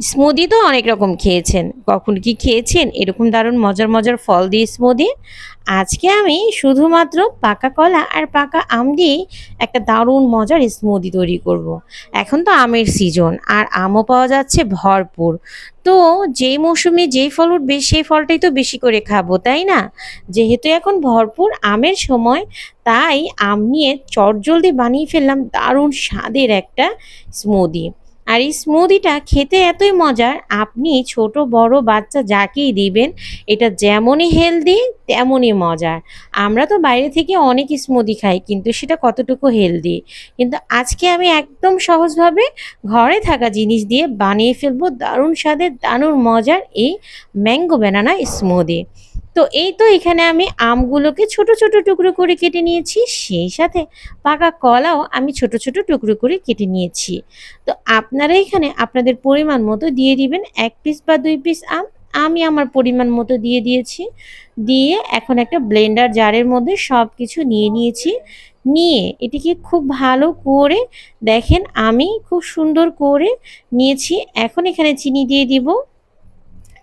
Smoothie তো অনেক রকম খেয়েছেন। কখন কি খেয়েছেন? এরকম দারুণ মজার মজার ফল দিয়ে স্মুদি। আজকে আমি শুধুমাত্র পাকা কলা আর পাকা আম দিয়ে একটা দারুণ মজার স্মুদি তৈরি করব। এখন তো আমের সিজন আর আমও পাওয়া যাচ্ছে ভরপুর। তো যেই মৌসুমে যেই ফল উঠবে, সেই ফলটাই তো বেশি করে খাব, তাই না? যেহেতু এখন ভরপুর আমের সময়, তাই আম নিয়ে চটজলদি বানিয়ে ফেললাম দারুণ স্বাদের একটা স্মুদি। আর এই স্মুদিটা খেতে এতই মজার, আপনি ছোট, বড় বাচ্চা যাকেই দিবেন, এটা যেমনই হেলদি তেমনই মজার। আমরা তো বাইরে থেকে অনেক স্মুদি খাই, কিন্তু সেটা কতটুকু হেলদি কিন্তু আজকে আমি একদম সহজভাবে ঘরে থাকা জিনিস দিয়ে বানিয়ে ফেলব দারুণ স্বাদের, দারুণ মজার এই ম্যাঙ্গো ব্যানানা স্মুদি তো এই তো এখানে আমি আমগুলোকে ছোট ছোট টুকরো করে কেটে নিয়েছি, সেই সাথে পাকা কলাও আমি ছোট ছোট টুকরো করে কেটে নিয়েছি। তো আপনারা এখানে আপনাদের পরিমাণ মতো দিয়ে দিবেন, এক পিস বা দুই পিস আম। আমি আমার পরিমাণ মতো দিয়ে দিয়েছি। দিয়ে এখন একটা ব্লেন্ডার জারের মধ্যে সব কিছু নিয়ে নিয়েছি। নিয়ে এটিকে খুব ভালো করে দেখেন, আমি খুব সুন্দর করে নিয়েছি। এখন এখানে চিনি দিয়ে দিব।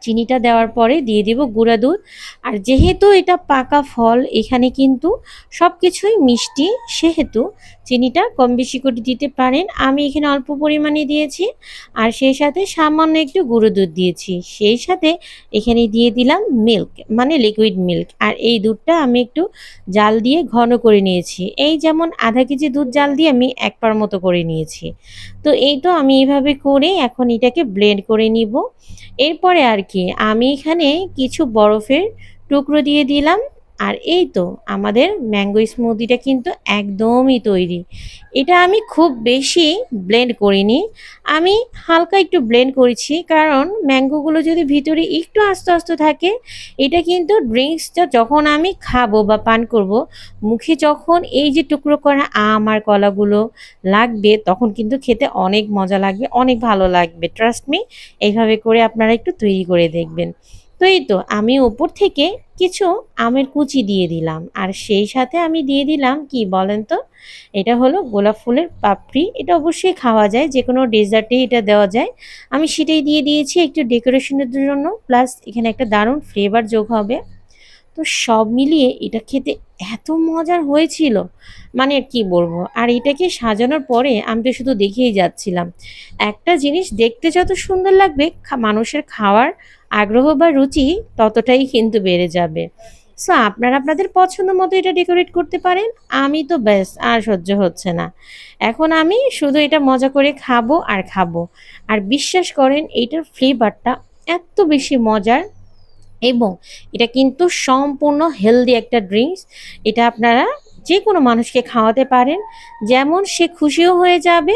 চিনিটা দেওয়ার পরে দিয়ে দেব গুঁড়া দুধ। আর যেহেতু এটা পাকা ফল, এখানে কিন্তু সব কিছুই মিষ্টি, সেহেতু চিনিটা কম বেশি করে দিতে পারেন। আমি এখানে অল্প পরিমাণে দিয়েছি। আর সেই সাথে সামান্য একটু গুঁড়ো দুধ দিয়েছি। সেই সাথে এখানে দিয়ে দিলাম মিল্ক মানে লিকুইড মিল্ক আর এই দুধটা আমি একটু জাল দিয়ে ঘন করে নিয়েছি। এই যেমন আধা কেজি দুধ জাল দিয়ে আমি এক পার মতো করে নিয়েছি। তো এই তো আমি এইভাবে করে এখন এটাকে ব্লেন্ড করে নিব। এরপরে আর কি, আমি এখানে কিছু বরফের টুকরো দিয়ে দিলাম। আর এই তো আমাদের ম্যাঙ্গো স্মুদিটা কিন্তু একদমই তৈরি। এটা আমি খুব বেশি ব্লেন্ড করিনি। আমি হালকা একটু ব্লেন্ড করেছি, কারণ ম্যাঙ্গোগুলো যদি ভিতরে একটু আস্তে আস্তে থাকে, এটা কিন্তু ড্রিঙ্কসটা যখন আমি খাব বা পান করব, মুখে যখন এই যে টুকরো করা আম আর কলাগুলো লাগবে, তখন কিন্তু খেতে অনেক মজা লাগবে, অনেক ভালো লাগবে। ট্রাস্ট মি এইভাবে করে আপনারা একটু তৈরি করে দেখবেন। তো এই তো, আমি ওপর থেকে কিছু আমের কুচি দিয়ে দিলাম। আর সেই সাথে আমি দিয়ে দিলাম কি বলেন তো? এটা হলো গোলাপ ফুলের পাপড়ি। এটা অবশ্যই খাওয়া যায় যে কোনো ডেজার্টে এটা দেওয়া যায়। আমি সেটাই দিয়ে দিয়েছি একটু ডেকোরেশনের জন্য। প্লাস এখানে একটা দারুণ ফ্লেভার যোগ হবে। তো সব মিলিয়ে এটা খেতে এত মজার হয়েছিল। মানে আর কি বলব? আর এটাকে সাজানোর পরে আমি তো শুধু দেখেই যাচ্ছিলাম। একটা জিনিস দেখতে যত সুন্দর লাগবে মানুষের খাওয়ার আগ্রহ বা রুচি ততটাই কিন্তু বেড়ে যাবে। সো আপনারা আপনাদের পছন্দ মতো এটা ডেকোরেট করতে পারেন। আমি তো ব্যাস, আর সহ্য হচ্ছে না। এখন আমি শুধু এটা মজা করে খাব আর খাব। আর বিশ্বাস করেন এইটার ফ্লেভারটা এত বেশি মজার এবং এটা কিন্তু সম্পূর্ণ হেলদি একটা ড্রিঙ্কস এটা আপনারা যে কোনো মানুষকে খাওয়াতে পারেন। যেমন সে খুশিও হয়ে যাবে,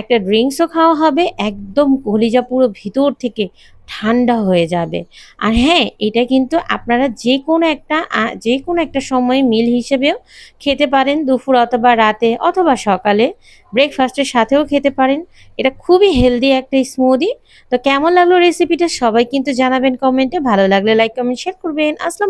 একটা ড্রিঙ্কসও খাওয়া হবে, একদম কলিজা পুরো ভিতর থেকে ঠান্ডা হয়ে যাবে। আর হ্যাঁ এটা কিন্তু আপনারা যে কোনো একটা যে কোনো একটা সময় মিল হিসেবেও খেতে পারেন। দুপুর অথবা রাতে অথবা সকালে ব্রেকফাস্টের সাথেও খেতে পারেন। এটা খুবই হেলদি একটা স্মুদি। তো কেমন লাগল রেসিপিটা সবাই কিন্তু জানাবেন কমেন্টে। ভালো লাগলে লাইক, কমেন্ট, শেয়ার করবেন। আসসালাম